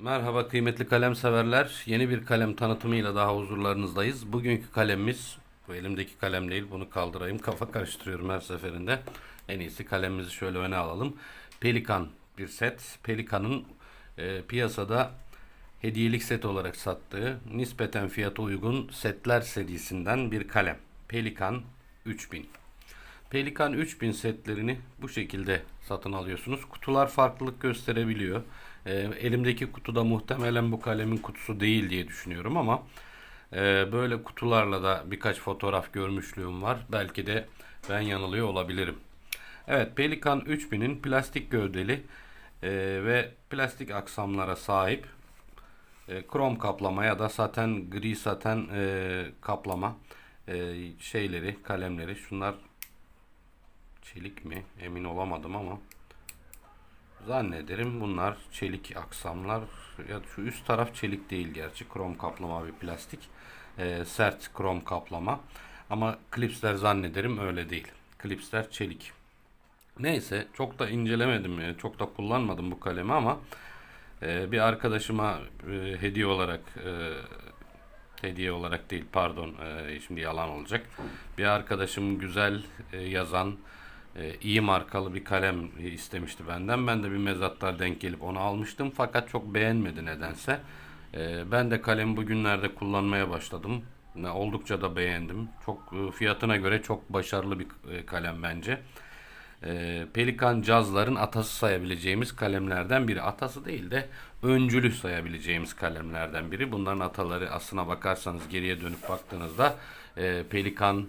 Merhaba kıymetli kalem severler. Yeni bir kalem tanıtımıyla daha huzurlarınızdayız. Bugünkü kalemimiz, bu elimdeki kalem değil bunu kaldırayım. Kafa karıştırıyorum her seferinde. En iyisi kalemimizi şöyle öne alalım. Pelikan bir set. Pelikan'ın e, piyasada hediyelik set olarak sattığı nispeten fiyata uygun setler serisinden bir kalem. Pelikan 3000. Pelikan 3000 setlerini bu şekilde satın alıyorsunuz. Kutular farklılık gösterebiliyor. Ee, elimdeki kutuda muhtemelen bu kalemin kutusu değil diye düşünüyorum ama e, böyle kutularla da birkaç fotoğraf görmüşlüğüm var. Belki de ben yanılıyor olabilirim. Evet Pelikan 3000'in plastik gövdeli e, ve plastik aksamlara sahip e, krom kaplama ya da saten gri saten e, kaplama e, şeyleri kalemleri şunlar çelik mi emin olamadım ama zannederim bunlar çelik aksamlar. Ya şu üst taraf çelik değil gerçi krom kaplama bir plastik. Ee, sert krom kaplama. Ama klipsler zannederim öyle değil. Klipsler çelik. Neyse çok da incelemedim e, çok da kullanmadım bu kalemi ama e, bir arkadaşıma e, hediye olarak e, hediye olarak değil pardon e, şimdi yalan olacak. Bir arkadaşım güzel e, yazan e, iyi markalı bir kalem istemişti benden. Ben de bir mezatlar denk gelip onu almıştım fakat çok beğenmedi nedense. E, ben de kalemi bugünlerde kullanmaya başladım. Oldukça da beğendim. Çok e, fiyatına göre çok başarılı bir e, kalem bence. E, Pelikan cazların atası sayabileceğimiz kalemlerden biri. Atası değil de öncülü sayabileceğimiz kalemlerden biri. Bunların ataları aslına bakarsanız geriye dönüp baktığınızda e, Pelikan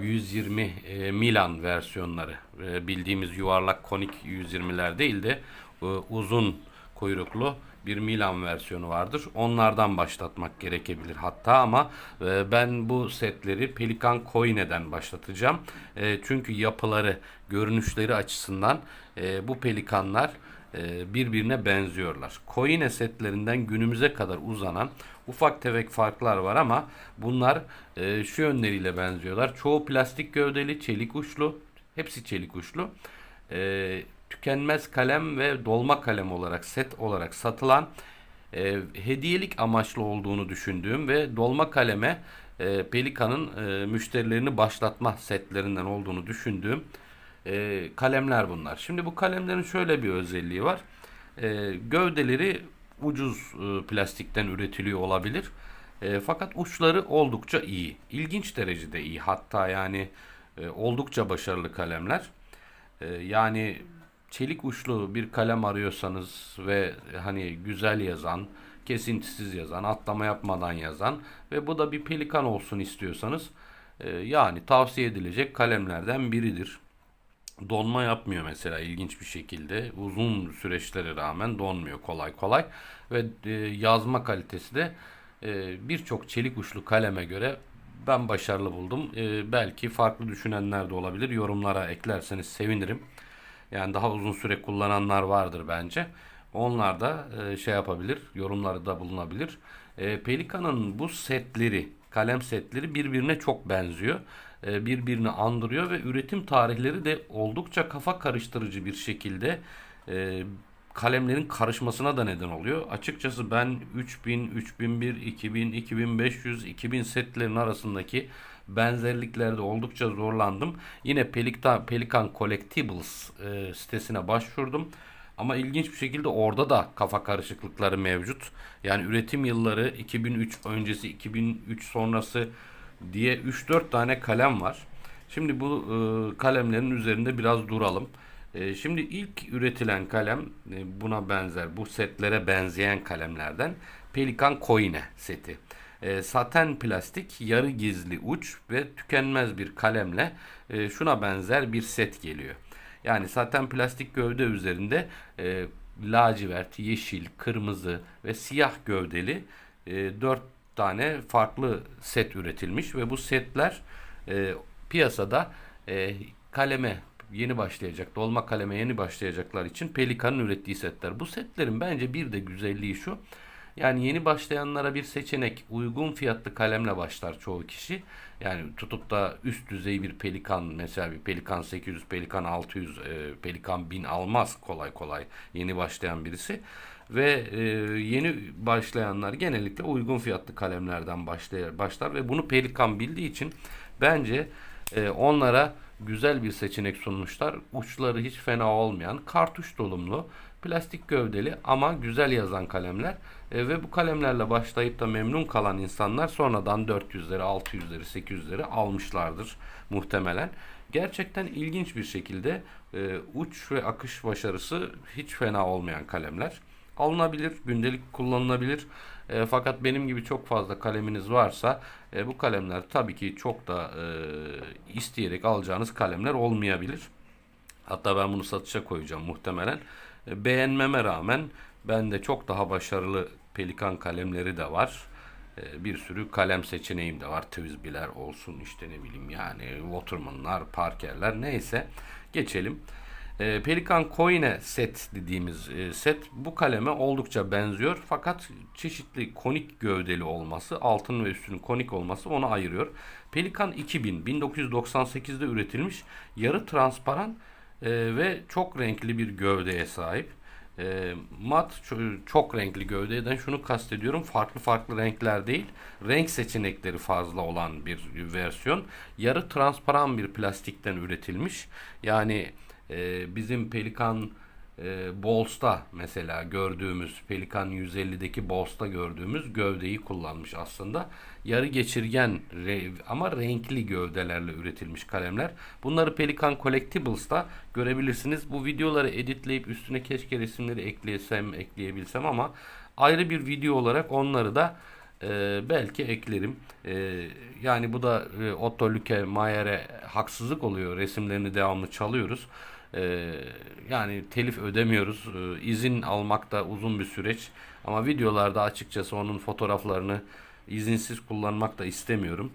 120 e, Milan versiyonları E, bildiğimiz yuvarlak konik 120'ler değil de e, uzun kuyruklu bir Milan versiyonu vardır. Onlardan başlatmak gerekebilir hatta ama e, ben bu setleri Pelikan Koine'den başlatacağım. E, çünkü yapıları, görünüşleri açısından e, bu pelikanlar birbirine benziyorlar. Koine setlerinden günümüze kadar uzanan ufak tefek farklar var ama bunlar e, şu yönleriyle benziyorlar. Çoğu plastik gövdeli, çelik uçlu, hepsi çelik uçlu. E, tükenmez kalem ve dolma kalem olarak set olarak satılan e, hediyelik amaçlı olduğunu düşündüğüm ve dolma kaleme e, Pelikan'ın e, müşterilerini başlatma setlerinden olduğunu düşündüğüm e, kalemler bunlar. Şimdi bu kalemlerin şöyle bir özelliği var. E, gövdeleri ucuz e, plastikten üretiliyor olabilir. E, fakat uçları oldukça iyi. İlginç derecede iyi. Hatta yani e, oldukça başarılı kalemler. E, yani çelik uçlu bir kalem arıyorsanız ve hani güzel yazan, kesintisiz yazan, atlama yapmadan yazan ve bu da bir pelikan olsun istiyorsanız e, yani tavsiye edilecek kalemlerden biridir. Donma yapmıyor mesela ilginç bir şekilde. Uzun süreçlere rağmen donmuyor kolay kolay. Ve e, yazma kalitesi de e, birçok çelik uçlu kaleme göre ben başarılı buldum. E, belki farklı düşünenler de olabilir. Yorumlara eklerseniz sevinirim. Yani daha uzun süre kullananlar vardır bence. Onlar da e, şey yapabilir, yorumları da bulunabilir. E, Pelikan'ın bu setleri, kalem setleri birbirine çok benziyor. E, birbirini andırıyor ve üretim tarihleri de oldukça kafa karıştırıcı bir şekilde e, kalemlerin karışmasına da neden oluyor. Açıkçası ben 3000, 3001, 2000, 2500, 2000 setlerin arasındaki benzerliklerde oldukça zorlandım. Yine Pelikan, Pelikan Collectibles e, sitesine başvurdum. Ama ilginç bir şekilde orada da kafa karışıklıkları mevcut. Yani üretim yılları 2003 öncesi, 2003 sonrası diye 3-4 tane kalem var. Şimdi bu e, kalemlerin üzerinde biraz duralım. E, şimdi ilk üretilen kalem e, buna benzer, bu setlere benzeyen kalemlerden Pelikan Koine seti. E, saten plastik, yarı gizli uç ve tükenmez bir kalemle e, şuna benzer bir set geliyor. Yani saten plastik gövde üzerinde e, lacivert, yeşil, kırmızı ve siyah gövdeli e, 4 tane farklı set üretilmiş ve bu setler e, piyasada e, kaleme yeni başlayacak, dolma kaleme yeni başlayacaklar için Pelikan'ın ürettiği setler. Bu setlerin bence bir de güzelliği şu. Yani yeni başlayanlara bir seçenek, uygun fiyatlı kalemle başlar çoğu kişi. Yani tutup da üst düzey bir Pelikan, mesela bir Pelikan 800, Pelikan 600, e, Pelikan 1000 almaz kolay kolay yeni başlayan birisi. Ve e, yeni başlayanlar genellikle uygun fiyatlı kalemlerden başlar, başlar ve bunu Pelikan bildiği için bence e, onlara güzel bir seçenek sunmuşlar. Uçları hiç fena olmayan, kartuş dolumlu, plastik gövdeli ama güzel yazan kalemler E, ve bu kalemlerle başlayıp da memnun kalan insanlar sonradan 400'leri, 600'leri, 800'leri almışlardır muhtemelen. Gerçekten ilginç bir şekilde e, uç ve akış başarısı hiç fena olmayan kalemler. Alınabilir, gündelik kullanılabilir. E, fakat benim gibi çok fazla kaleminiz varsa e, bu kalemler tabii ki çok da e, isteyerek alacağınız kalemler olmayabilir. Hatta ben bunu satışa koyacağım muhtemelen. E, beğenmeme rağmen bende çok daha başarılı pelikan kalemleri de var. E, bir sürü kalem seçeneğim de var. Twisby'ler olsun işte ne bileyim yani Waterman'lar, Parker'ler neyse. Geçelim. E, Pelikan Koine set dediğimiz e, set bu kaleme oldukça benziyor. Fakat çeşitli konik gövdeli olması, altın ve üstünün konik olması onu ayırıyor. Pelikan 2000 1998'de üretilmiş yarı transparan e, ve çok renkli bir gövdeye sahip. E, mat ço- çok renkli gövdeden şunu kastediyorum. Farklı farklı renkler değil, renk seçenekleri fazla olan bir versiyon. Yarı transparan bir plastikten üretilmiş. Yani e, bizim Pelikan e, Balls'ta mesela gördüğümüz Pelikan 150'deki Balls'ta gördüğümüz gövdeyi kullanmış aslında. Yarı geçirgen re- ama renkli gövdelerle üretilmiş kalemler. Bunları Pelikan Collectibles'ta görebilirsiniz. Bu videoları editleyip üstüne keşke resimleri eklesem, ekleyebilsem ama ayrı bir video olarak onları da e, belki eklerim. E, yani bu da e, Otto Lücke Mayer'e haksızlık oluyor. Resimlerini devamlı çalıyoruz. E, yani telif ödemiyoruz. E, izin almak da uzun bir süreç. Ama videolarda açıkçası onun fotoğraflarını izinsiz kullanmak da istemiyorum.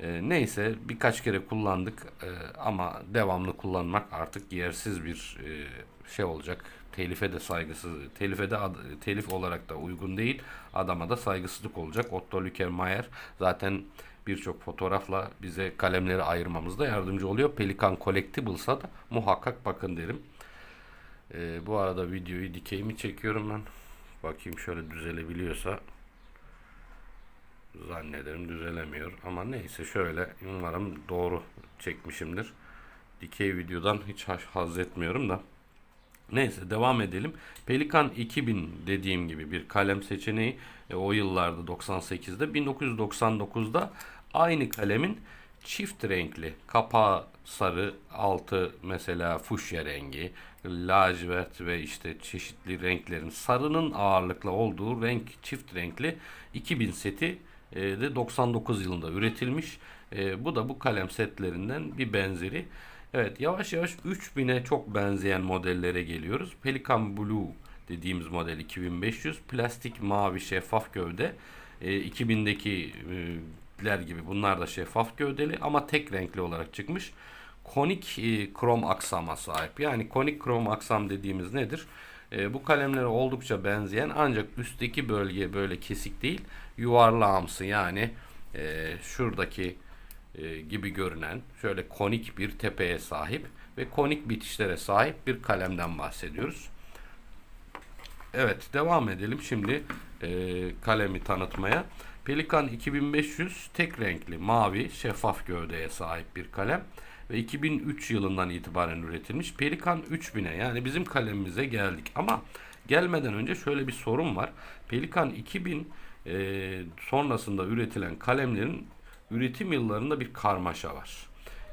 E, neyse birkaç kere kullandık e, ama devamlı kullanmak artık yersiz bir e, şey olacak. Telife de saygısız, telife de telif olarak da uygun değil. Adama da saygısızlık olacak. Otto Lückenmayer zaten birçok fotoğrafla bize kalemleri ayırmamızda yardımcı oluyor. Pelikan Collectibles'a da muhakkak bakın derim. E, bu arada videoyu dikeyimi çekiyorum ben. Bakayım şöyle düzelebiliyorsa zannederim düzelemiyor. Ama neyse şöyle umarım doğru çekmişimdir. Dikey videodan hiç haz etmiyorum da. Neyse devam edelim. Pelikan 2000 dediğim gibi bir kalem seçeneği e, o yıllarda 98'de 1999'da Aynı kalemin çift renkli kapağı sarı, altı mesela fuşya rengi, lacivert ve işte çeşitli renklerin sarının ağırlıkla olduğu renk çift renkli 2000 seti e, de 99 yılında üretilmiş. E, bu da bu kalem setlerinden bir benzeri. Evet yavaş yavaş 3000'e çok benzeyen modellere geliyoruz. Pelikan Blue dediğimiz model 2500 plastik mavi şeffaf gövde. E, 2000'deki tipler gibi bunlar da şeffaf gövdeli ama tek renkli olarak çıkmış. Konik e, krom aksama sahip. Yani konik krom aksam dediğimiz nedir? E, bu kalemlere oldukça benzeyen ancak üstteki bölge böyle kesik değil yuvarlağımsı yani e, şuradaki e, gibi görünen şöyle konik bir tepeye sahip ve konik bitişlere sahip bir kalemden bahsediyoruz. Evet devam edelim şimdi e, kalemi tanıtmaya. Pelikan 2500 tek renkli mavi şeffaf gövdeye sahip bir kalem ve 2003 yılından itibaren üretilmiş. Pelikan 3000'e yani bizim kalemimize geldik ama gelmeden önce şöyle bir sorun var. Pelikan 2000 e, sonrasında üretilen kalemlerin üretim yıllarında bir karmaşa var.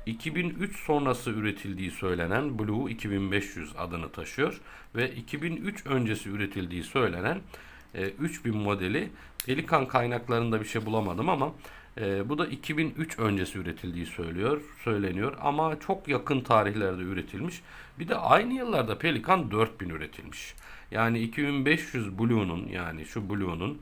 2003 sonrası üretildiği söylenen Blue 2500 adını taşıyor ve 2003 öncesi üretildiği söylenen e, 3000 modeli Pelikan kaynaklarında bir şey bulamadım ama e, bu da 2003 öncesi üretildiği söylüyor, söyleniyor ama çok yakın tarihlerde üretilmiş. Bir de aynı yıllarda Pelikan 4000 üretilmiş. Yani 2500 Blue'nun yani şu Blue'nun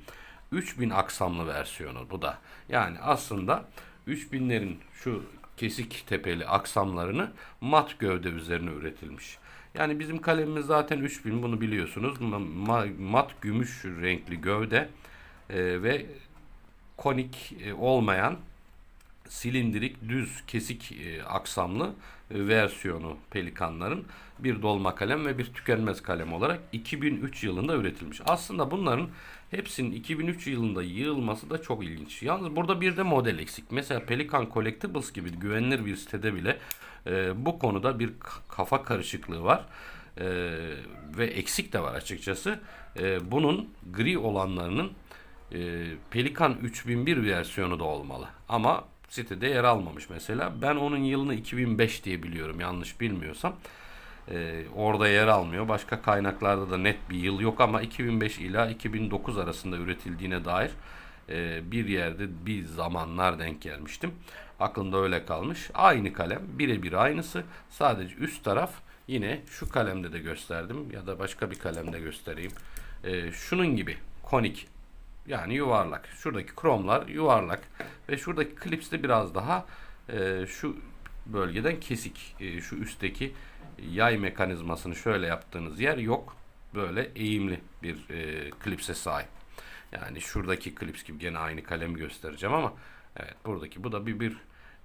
3000 aksamlı versiyonu bu da. Yani aslında 3000'lerin şu kesik tepeli aksamlarını mat gövde üzerine üretilmiş. Yani bizim kalemimiz zaten 3000 bunu biliyorsunuz. Ma- ma- mat gümüş renkli gövde e, ve konik e, olmayan silindirik, düz, kesik e, aksamlı e, versiyonu Pelikanların bir dolma kalem ve bir tükenmez kalem olarak 2003 yılında üretilmiş. Aslında bunların hepsinin 2003 yılında yığılması da çok ilginç. Yalnız burada bir de model eksik. Mesela Pelikan Collectibles gibi güvenilir bir sitede bile e, bu konuda bir kafa karışıklığı var. E, ve eksik de var açıkçası. E, bunun gri olanlarının e, Pelikan 3001 versiyonu da olmalı. Ama sitede yer almamış mesela. Ben onun yılını 2005 diye biliyorum yanlış bilmiyorsam. E, orada yer almıyor. Başka kaynaklarda da net bir yıl yok ama 2005 ila 2009 arasında üretildiğine dair e, bir yerde bir zamanlar denk gelmiştim. Aklımda öyle kalmış. Aynı kalem birebir aynısı. Sadece üst taraf yine şu kalemde de gösterdim ya da başka bir kalemde göstereyim. E, şunun gibi konik yani yuvarlak. Şuradaki kromlar yuvarlak ve şuradaki klips de biraz daha e, şu bölgeden kesik. E, şu üstteki yay mekanizmasını şöyle yaptığınız yer yok. Böyle eğimli bir e, klipse sahip. Yani şuradaki klips gibi gene aynı kalemi göstereceğim ama evet buradaki bu da bir bir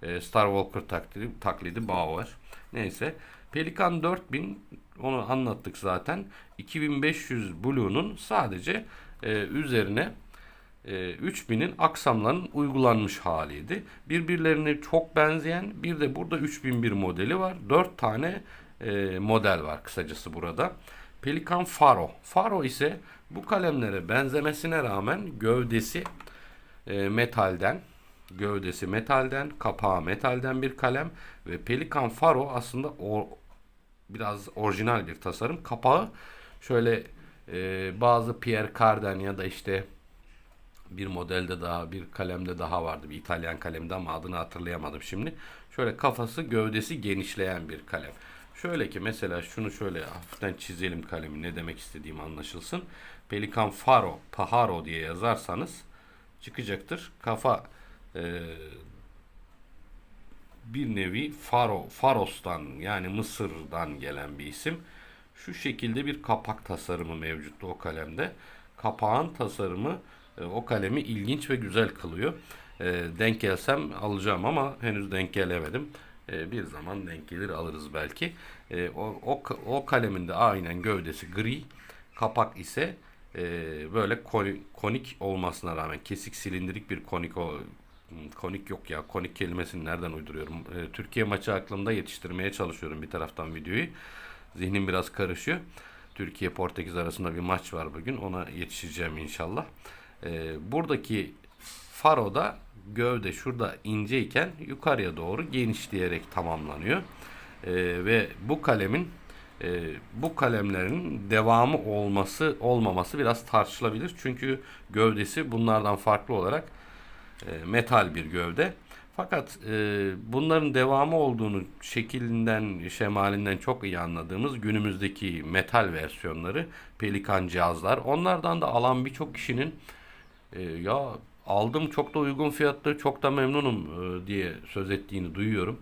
e, Star Walker taklidi, taklidi Bauer. Neyse Pelikan 4000 onu anlattık zaten. 2500 Blue'nun sadece e, üzerine 3000'in aksamlarının uygulanmış haliydi. Birbirlerine çok benzeyen bir de burada 3001 modeli var. 4 tane e, model var kısacası burada. Pelikan Faro. Faro ise bu kalemlere benzemesine rağmen gövdesi e, metalden, gövdesi metalden, kapağı metalden bir kalem ve Pelikan Faro aslında o biraz orijinal bir tasarım. Kapağı şöyle e, bazı Pierre Cardin ya da işte bir modelde daha bir kalemde daha vardı. Bir İtalyan kalemde ama adını hatırlayamadım şimdi. Şöyle kafası gövdesi genişleyen bir kalem. Şöyle ki mesela şunu şöyle hafiften çizelim kalemi ne demek istediğim anlaşılsın. Pelikan Faro, Paharo diye yazarsanız çıkacaktır. Kafa e, bir nevi Faro, Faros'tan yani Mısır'dan gelen bir isim. Şu şekilde bir kapak tasarımı mevcuttu o kalemde. Kapağın tasarımı o kalemi ilginç ve güzel kılıyor. E, denk gelsem alacağım ama henüz denk gelemedim. E, bir zaman denk gelir alırız belki. E, o, o, o kalemin de aynen gövdesi gri, kapak ise e, böyle koni- konik olmasına rağmen kesik silindirik bir konik o Hmm, konik yok ya konik kelimesini nereden uyduruyorum E, Türkiye maçı aklımda yetiştirmeye çalışıyorum bir taraftan videoyu zihnim biraz karışıyor Türkiye Portekiz arasında bir maç var bugün ona yetişeceğim inşallah E, buradaki faroda gövde şurada inceyken yukarıya doğru genişleyerek tamamlanıyor E, ve bu kalemin e, bu kalemlerin devamı olması olmaması biraz tartışılabilir çünkü gövdesi bunlardan farklı olarak e, metal bir gövde. Fakat e, bunların devamı olduğunu şeklinden, şemalinden çok iyi anladığımız günümüzdeki metal versiyonları, pelikan cihazlar. Onlardan da alan birçok kişinin e, ya aldım çok da uygun fiyatlı, çok da memnunum e, diye söz ettiğini duyuyorum.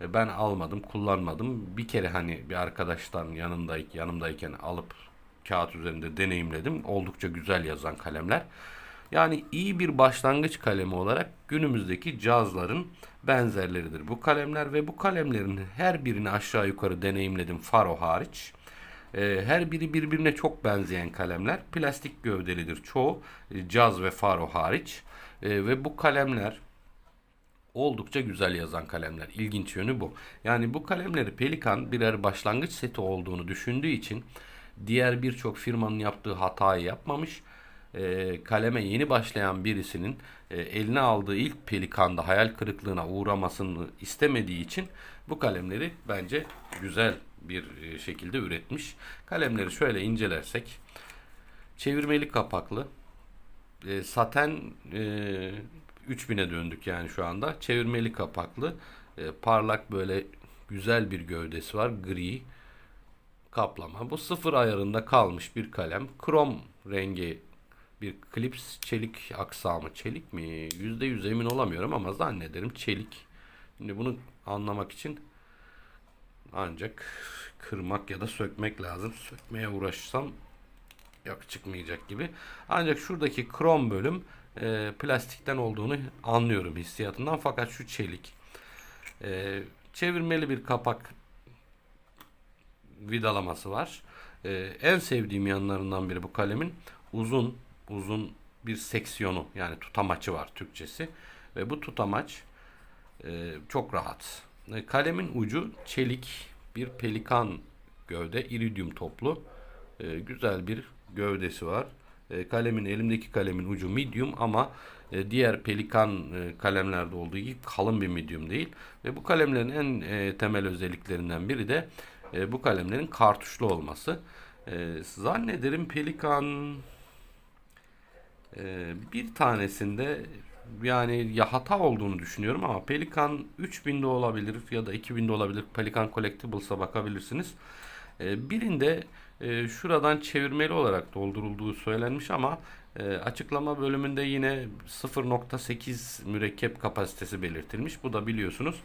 E, ben almadım, kullanmadım. Bir kere hani bir arkadaştan yanındayken, yanımdayken alıp kağıt üzerinde deneyimledim. Oldukça güzel yazan kalemler. Yani iyi bir başlangıç kalemi olarak günümüzdeki cazların benzerleridir bu kalemler ve bu kalemlerin her birini aşağı yukarı deneyimledim Faro hariç. Ee, her biri birbirine çok benzeyen kalemler. Plastik gövdelidir çoğu. e, Caz ve Faro hariç. Ee, ve bu kalemler oldukça güzel yazan kalemler. İlginç yönü bu. Yani bu kalemleri Pelikan birer başlangıç seti olduğunu düşündüğü için diğer birçok firmanın yaptığı hatayı yapmamış. E, kaleme yeni başlayan birisinin e, eline aldığı ilk Pelikan'da hayal kırıklığına uğramasını istemediği için bu kalemleri bence güzel bir e, şekilde üretmiş. Kalemleri şöyle incelersek çevirmeli kapaklı e, saten e, 3000'e döndük yani şu anda. Çevirmeli kapaklı, e, parlak böyle güzel bir gövdesi var. Gri kaplama. Bu sıfır ayarında kalmış bir kalem. Krom rengi bir klips çelik aksamı. Çelik mi? %100 emin olamıyorum ama zannederim çelik. Şimdi bunu anlamak için ancak kırmak ya da sökmek lazım. Sökmeye uğraşsam yok çıkmayacak gibi. Ancak şuradaki krom bölüm e, plastikten olduğunu anlıyorum hissiyatından fakat şu çelik. E, çevirmeli bir kapak vidalaması var. E, en sevdiğim yanlarından biri bu kalemin uzun uzun bir seksiyonu yani tutamaçı var Türkçesi ve bu tutamaç e, çok rahat. E, kalemin ucu çelik bir pelikan gövde iridium toplu e, güzel bir gövdesi var. E, kalemin elimdeki kalemin ucu medium ama e, diğer pelikan e, kalemlerde olduğu gibi kalın bir medium değil. Ve bu kalemlerin en e, temel özelliklerinden biri de e, bu kalemlerin kartuşlu olması. E, zannederim pelikan e, bir tanesinde yani ya hata olduğunu düşünüyorum ama Pelikan 3000'de olabilir ya da 2000'de olabilir. Pelikan Collectibles'a bakabilirsiniz. E, birinde e, şuradan çevirmeli olarak doldurulduğu söylenmiş ama e, açıklama bölümünde yine 0.8 mürekkep kapasitesi belirtilmiş. Bu da biliyorsunuz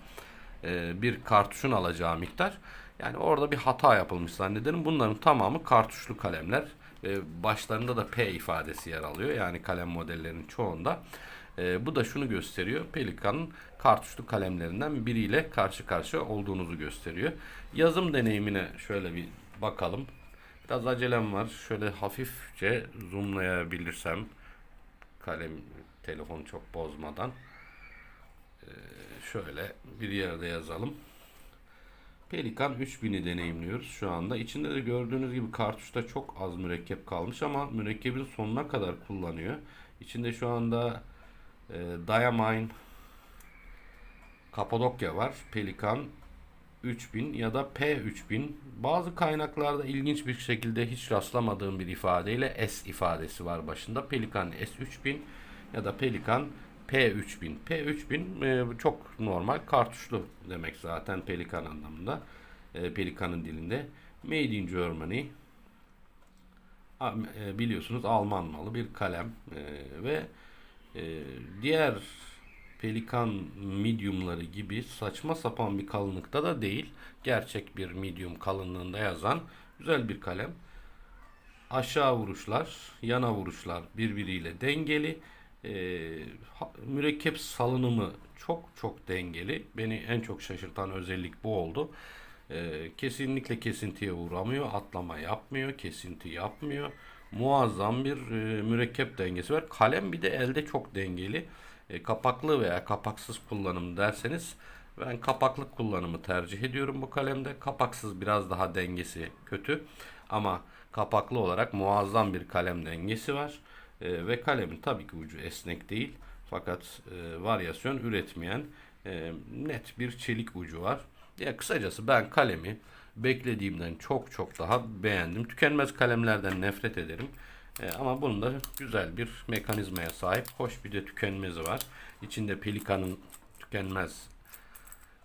e, bir kartuşun alacağı miktar. Yani orada bir hata yapılmış zannederim. Bunların tamamı kartuşlu kalemler. E, başlarında da P ifadesi yer alıyor. Yani kalem modellerinin çoğunda. E, bu da şunu gösteriyor. Pelikan'ın kartuşlu kalemlerinden biriyle karşı karşıya olduğunuzu gösteriyor. Yazım deneyimine şöyle bir bakalım. Biraz acelem var. Şöyle hafifçe zoomlayabilirsem kalem telefonu çok bozmadan e, şöyle bir yerde yazalım. Pelikan 3000'i deneyimliyoruz şu anda. İçinde de gördüğünüz gibi kartuşta çok az mürekkep kalmış ama mürekkebin sonuna kadar kullanıyor. İçinde şu anda e, Diamine Kapadokya var. Pelikan 3000 ya da P3000. Bazı kaynaklarda ilginç bir şekilde hiç rastlamadığım bir ifadeyle S ifadesi var başında. Pelikan S3000 ya da Pelikan P3000. P3000 e, çok normal kartuşlu demek zaten Pelikan anlamında. E, Pelikan'ın dilinde. Made in Germany. A, e, biliyorsunuz Alman malı bir kalem e, ve e, diğer Pelikan mediumları gibi saçma sapan bir kalınlıkta da değil. Gerçek bir medium kalınlığında yazan güzel bir kalem. Aşağı vuruşlar, yana vuruşlar birbiriyle dengeli. Ha- mürekkep salınımı çok çok dengeli. Beni en çok şaşırtan özellik bu oldu. Ee, kesinlikle kesintiye uğramıyor, atlama yapmıyor, kesinti yapmıyor. Muazzam bir e, mürekkep dengesi var. Kalem bir de elde çok dengeli. E, kapaklı veya kapaksız kullanım derseniz ben kapaklı kullanımı tercih ediyorum bu kalemde. Kapaksız biraz daha dengesi kötü ama kapaklı olarak muazzam bir kalem dengesi var. E, ve kalemin tabii ki ucu esnek değil fakat e, varyasyon üretmeyen e, net bir çelik ucu var. Ya kısacası ben kalemi beklediğimden çok çok daha beğendim. Tükenmez kalemlerden nefret ederim. E, ama bunun da güzel bir mekanizmaya sahip. Hoş bir de tükenmezi var. İçinde Pelikan'ın tükenmez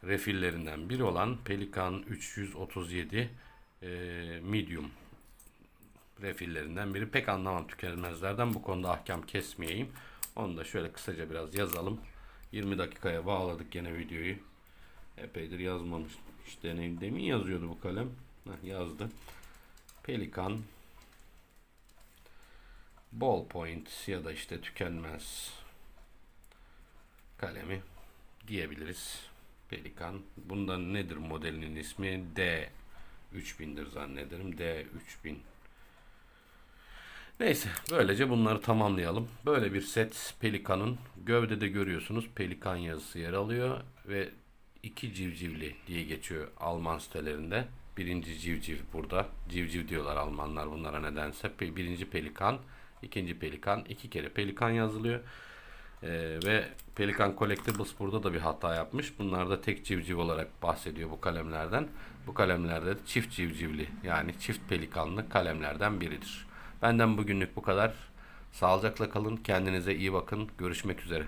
refillerinden biri olan Pelikan 337 e, medium refillerinden biri. Pek anlamam tükenmezlerden. Bu konuda ahkam kesmeyeyim. Onu da şöyle kısaca biraz yazalım. 20 dakikaya bağladık gene videoyu. Epeydir yazmamış. İşte ne, demin yazıyordu bu kalem. Heh, yazdı. Pelikan ballpoint ya da işte tükenmez kalemi diyebiliriz. Pelikan. Bundan nedir modelinin ismi? D 3000'dir zannederim. D 3000. Neyse böylece bunları tamamlayalım. Böyle bir set Pelikan'ın gövdede görüyorsunuz Pelikan yazısı yer alıyor ve iki civcivli diye geçiyor Alman sitelerinde. Birinci civciv burada. Civciv diyorlar Almanlar bunlara nedense. Birinci pelikan, ikinci pelikan. iki kere pelikan yazılıyor. Ee, ve Pelikan Collectibles burada da bir hata yapmış. Bunlar da tek civciv olarak bahsediyor bu kalemlerden. Bu kalemlerde de çift civcivli yani çift pelikanlı kalemlerden biridir. Benden bugünlük bu kadar. Sağlıcakla kalın. Kendinize iyi bakın. Görüşmek üzere.